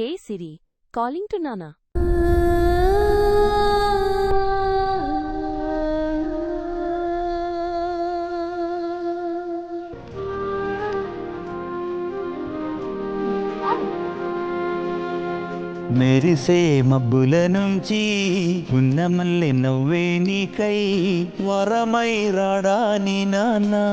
Hey Siri calling to నానా. మెరిసే మబ్బుల నుంచి ఉన్న మల్లె నవ్వే నీకై వరమై రాడాని నాన్నా.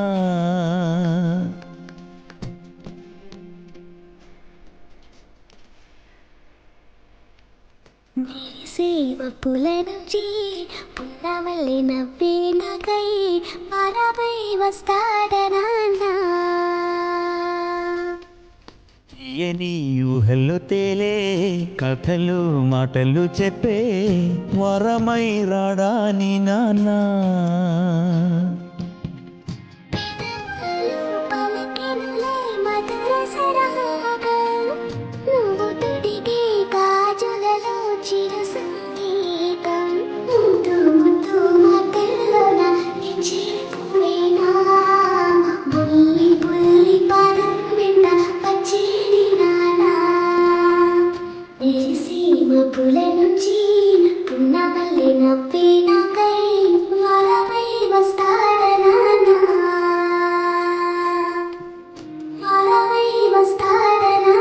పున్నమల్లి నవ్వే నగై తీయని తేలే కథలు మాటలు చెప్పే వరమై రాడాని నాన్నా? పలికినలే మధుర సరాగం పూల నుంచి పున్నవల్లి నవ్వి నాకై వరవై వస్తాడనా వరవై వస్తాడనా